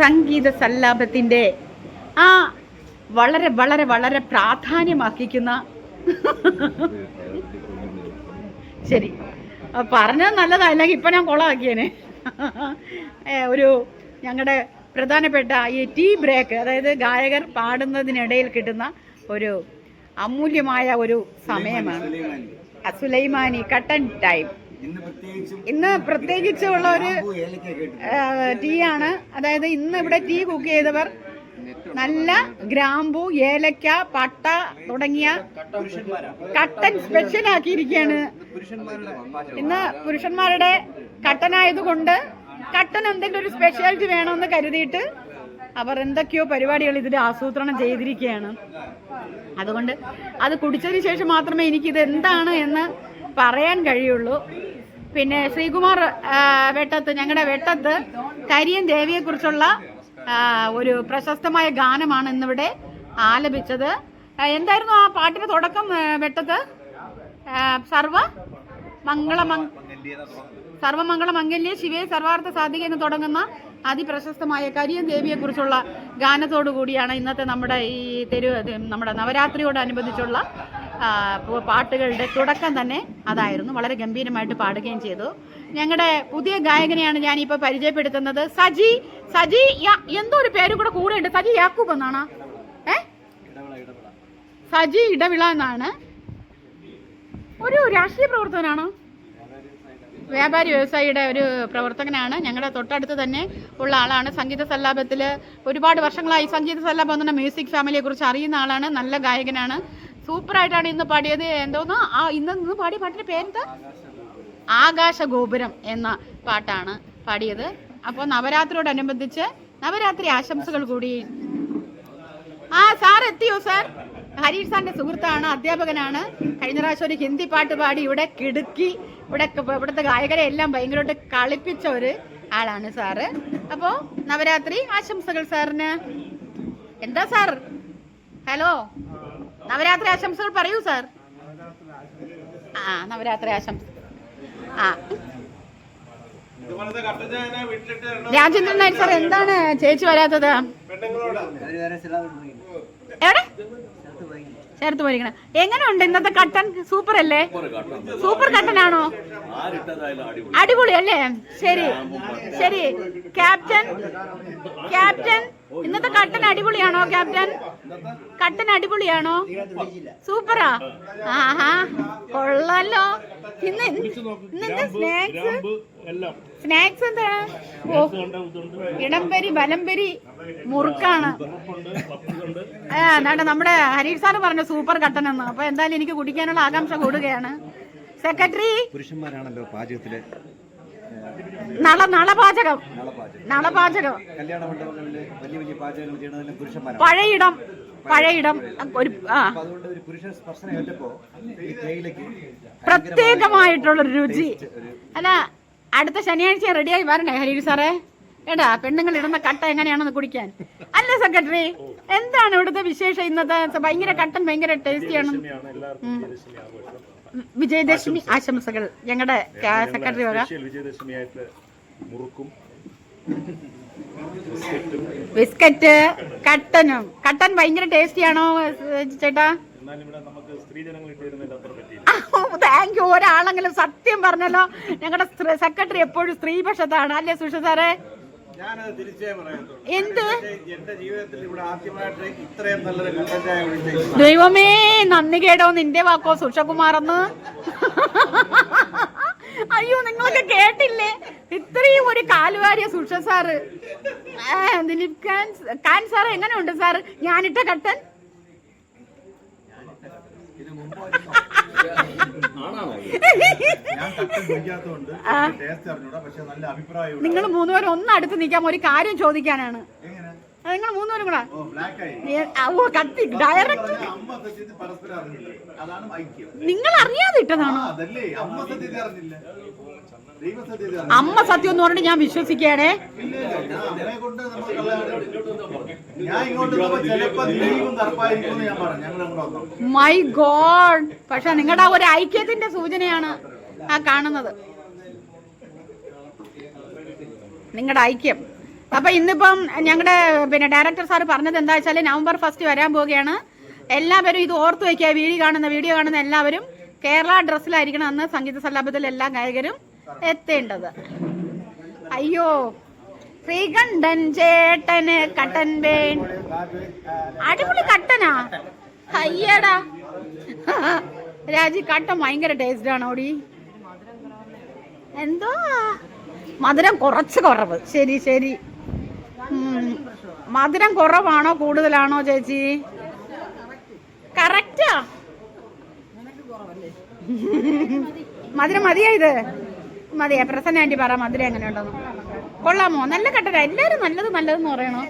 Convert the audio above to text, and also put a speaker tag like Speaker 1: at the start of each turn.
Speaker 1: സംഗീത സല്ലാപത്തിന്റെ ആ വളരെ വളരെ വളരെ പ്രാധാന്യമാക്കിക്കുന്ന ശരി. പറഞ്ഞത് നല്ലതാ. അല്ലെങ്കിൽ ഇപ്പം ഞാൻ കൊളാക്കിയേനെ. ഒരു ഞങ്ങളുടെ പ്രധാനപ്പെട്ട ഈ ടീ ബ്രേക്ക് അതായത് ഗായകർ പാടുന്നതിനിടയിൽ കിട്ടുന്ന ഒരു അമൂല്യമായ ഒരു സമയമാണ്. സുലൈമാനി കട്ടൻ ടൈം.
Speaker 2: ഇന്ന് പ്രത്യേകിച്ച്
Speaker 1: ഉള്ള ഒരു ടീ ആണ്. അതായത് ഇന്ന് ഇവിടെ ടീ കുക്ക് ചെയ്തവർ നല്ല ഗ്രാമ്പു ഏലക്ക പട്ട തുടങ്ങിയ കട്ടൻ സ്പെഷ്യൽ ആക്കിയിരിക്കുകയാണ്. ഇന്ന് പുരുഷന്മാരുടെ കട്ടനായതുകൊണ്ട് കട്ടൻ എന്തെങ്കിലും ഒരു സ്പെഷ്യാലിറ്റി വേണമെന്ന് കരുതിയിട്ട് അവർ എന്തൊക്കെയോ പരിപാടികൾ ഇതിൽ ആസൂത്രണം ചെയ്തിരിക്കുകയാണ്. അതുകൊണ്ട് അത് കുടിച്ചതിന് ശേഷം മാത്രമേ എനിക്കിത് എന്താണ് എന്ന് പറയാൻ കഴിയുള്ളൂ. പിന്നെ ശ്രീകുമാർ വെട്ടത്ത് ഞങ്ങളുടെ വെട്ടത്ത് കരിയൻ ദേവിയെക്കുറിച്ചുള്ള ഒരു പ്രശസ്തമായ ഗാനമാണ് ഇന്നിവിടെ ആലപിച്ചത്. എന്തായിരുന്നു ആ പാട്ടിന്റെ തുടക്കം വെട്ടത്ത്? സർവ മംഗളമംഗ സർവമംഗള മംഗല്യ ശിവേ സർവാർത്ഥ സാധിക എന്ന് തുടങ്ങുന്ന അതിപ്രശസ്തമായ കരിയൻ ദേവിയെക്കുറിച്ചുള്ള ഗാനത്തോടു കൂടിയാണ് ഇന്നത്തെ നമ്മുടെ ഈ തെരു നമ്മുടെ നവരാത്രിയോടനുബന്ധിച്ചുള്ള പാട്ടുകളുടെ തുടക്കം തന്നെ അതായിരുന്നു. വളരെ ഗംഭീരമായിട്ട് പാടുകയും ചെയ്തു. ഞങ്ങളുടെ പുതിയ ഗായകനെയാണ് ഞാനിപ്പോൾ പരിചയപ്പെടുത്തുന്നത്. സജി സജി എന്തോ ഒരു പേരും കൂടെ കൂടെ ഉണ്ട് സജി യാക്കൂബ് എന്നാണ്? ഏ? സജി ഇടവിള എന്നാണ്. ഒരു രാഷ്ട്രീയ പ്രവർത്തകനാണോ? വ്യാപാരി വ്യവസായിയുടെ ഒരു പ്രവർത്തകനാണ്. ഞങ്ങളുടെ തൊട്ടടുത്ത് തന്നെ ഉള്ള ആളാണ്. സംഗീത സല്ലാപത്തിൽ ഒരുപാട് വർഷങ്ങളായി സംഗീത സല്ലാപം എന്ന മ്യൂസിക് ഫാമിലിയെ കുറിച്ച് അറിയുന്ന ആളാണ്. നല്ല ഗായകനാണ്. സൂപ്പറായിട്ടാണ് ഇന്ന് പാടിയത്. എന്തോന്ന്? ആ ഇന്ന് ഇന്ന് പാടിയ പാട്ടിന്റെ പേരെന്താ? ആകാശ ഗോപുരം എന്ന പാട്ടാണ് പാടിയത്. അപ്പോൾ നവരാത്രിയോടനുബന്ധിച്ച് നവരാത്രി ആശംസകൾ കൂടി. ആ സാർ എത്തിയോ സാർ? ഹരീഷ് സാറിന്റെ സുഹൃത്താണ് അധ്യാപകനാണ്. കഴിഞ്ഞ പ്രാവശ്യം ഒരു ഹിന്ദി പാട്ട് പാടി ഇവിടെ കിടുക്കി ഇവിടെ ഇവിടുത്തെ ഗായകരെ എല്ലാം ഭയങ്കരമായിട്ട് കളിപ്പിച്ച ഒരു ആളാണ് സാറ്. അപ്പോൾ നവരാത്രി ആശംസകൾ സാറിന്. എന്താ സാർ? ഹലോ? നവരാത്രി ആശംസകൾ പറയൂ സാർ. ആ നവരാത്രി ആശംസ ആ. രാജേന്ദ്രൻ നായർ സാർ എന്താണ് ചേച്ചി വരാത്തത്? എവിടെ? ചേർത്ത് പോയിരിക്കണം. എങ്ങനെയുണ്ട് ഇന്നത്തെ കട്ടൻ? സൂപ്പർ അല്ലേ സൂപ്പർ കട്ടൻ ആണോ അടിപൊളി അല്ലേ? ശരി. ശരി. ക്യാപ്റ്റൻ ക്യാപ്റ്റൻ ഇന്നത്തെ കട്ടൻ അടിപൊളിയാണോ ക്യാപ്റ്റൻ? കട്ടൻ അടിപൊളിയാണോ? സൂപ്പറാ. ആഹാ കൊള്ളാലോ. ഇന്ന് ഇന്നെന്താ സ്നാക്സ്?
Speaker 3: എല്ലാം.
Speaker 1: സ്നാക്സ് എന്താണ്? ഇടംപരി ബലംപരി മുറുക്കാണ്.
Speaker 3: എന്താണ്
Speaker 1: ആ നമ്മുടെ ഹരീഷ് സാർ പറഞ്ഞ സൂപ്പർ കട്ടൻ എന്ന് അപ്പൊ എന്തായാലും എനിക്ക് കുടിക്കാനുള്ള ആകാംക്ഷ കൂടുകയാണ്. സെക്രട്ടറി?
Speaker 2: പുരുഷന്മാരാണല്ലോ പാചകത്തിലെ.
Speaker 1: നള നളപാചകം.
Speaker 2: നളപാചകം.
Speaker 1: പഴയിടം പഴയിടം ഒരു പ്രത്യേകമായിട്ടുള്ളൊരു രുചി. അല്ല അടുത്ത ശനിയാഴ്ച റെഡിയായി വരണേ ഹരീഷ് സാറേ? എടാ പെണ്ണുങ്ങൾ ഇടുന്ന കട്ട എങ്ങനെയാണെന്ന് കുടിക്കാൻ. അല്ല സെക്രട്ടറി? എന്താണ് ഇവിടുത്തെ വിശേഷം ഇന്നത്തെ? ഭയങ്കര കട്ടൻ ഭയങ്കര ടേസ്റ്റിയാണ്
Speaker 3: വിജയദശമി
Speaker 1: ആശംസകൾ. ഞങ്ങളുടെ സെക്രട്ടറി വക
Speaker 3: ബിസ്ക്കറ്റ്.
Speaker 1: കട്ടനും. കട്ടൻ ഭയങ്കര ടേസ്റ്റിയാണോ ചേട്ടാ? താങ്ക് യു ഒരാളെങ്കിലും സത്യം പറഞ്ഞല്ലോ. ഞങ്ങളുടെ സെക്രട്ടറി എപ്പോഴും സ്ത്രീപക്ഷത്താണ്. അല്ലേ സുഷ സാറേ?
Speaker 4: ഞാനത് തിരിച്ചേ പറയത്തുള്ളൂ.
Speaker 1: എന്ത്?
Speaker 4: എന്റെ ജീവിതത്തിൽ ഇവിടെ ആദ്യമായിട്ട് ഇത്രയും നല്ലൊരു
Speaker 1: ദൈവമേ നന്ദി കേടോ നിന്റെ വാക്കോ സുഷകുമാറെന്ന്. അയ്യോ നിങ്ങളൊക്കെ കേട്ടില്ലേ? ഇത്രയും ഒരു കാലുവാരിയ സുഷ സാറ്. ദിലീപ് ഖാൻ ഖാൻ സാർ എങ്ങനെയുണ്ട് സാർ ഞാനിട്ട കട്ടൻ
Speaker 4: ഞാൻ കട്ടൻ കുടിക്കാത്തതുകൊണ്ട് ടേസ്റ്റ് അറിഞ്ഞൂടാ പക്ഷെ നല്ല അഭിപ്രായം
Speaker 1: നിങ്ങൾ മൂന്നുപേരും ഒന്ന് അടുത്ത് നിൽക്കാം ഒരു കാര്യം ചോദിക്കാനാണ്. നിങ്ങൾ മൂന്നുപേരും കൂടെ. കത്തി. ഡയറക്റ്റ് നിങ്ങൾ അറിയാതെ ഇട്ടതാണോ
Speaker 4: അമ്മ
Speaker 1: സത്യം എന്ന് പറഞ്ഞിട്ട് ഞാൻ വിശ്വസിക്കുകയാണേ. മൈ ഗോഡ് പക്ഷെ നിങ്ങളുടെ ആ ഒരു ഐക്യത്തിന്റെ സൂചനയാണ്. ആ കാണുന്നത്. നിങ്ങളുടെ ഐക്യം. അപ്പൊ ഇന്നിപ്പം ഞങ്ങളുടെ പിന്നെ ഡയറക്ടർ സാർ പറഞ്ഞത് എന്താ വെച്ചാൽ നവംബർ ഫസ്റ്റ് വരാൻ പോവുകയാണ്. എല്ലാവരും ഇത് ഓർത്തു വയ്ക്കുക വീഡിയോ കാണുന്ന വീഡിയോ കാണുന്ന എല്ലാവരും കേരള ഡ്രസ്സിലായിരിക്കണം അന്ന് സംഗീത സല്ലാപത്തിൽ എല്ലാ ഗായകരും എത്തേണ്ടത്. അയ്യോ ശ്രീകണ്ഠൻ ചേട്ടന് കട്ടൻ വേൺ. അടിപൊളി കട്ടനാ. അയ്യടാ. രാജി കട്ടൻ ഭയങ്കര ടേസ്റ്റ് ആണ് ഓടി എന്തോ? മധുരം കുറച്ച് കുറവ്. ശരി ശരി. മധുരം കുറവാണോ കൂടുതലാണോ ചേച്ചി? കറക്റ്റാ മധുരം മതിയാ ഇത്? മതിയാ പ്രസന്ന പറ മധുരം എങ്ങനെ ഉണ്ടെന്ന് കൊള്ളാമോ? നല്ല കട്ടര എല്ലാരും നല്ലത് നല്ലതെന്ന് പറയണോ?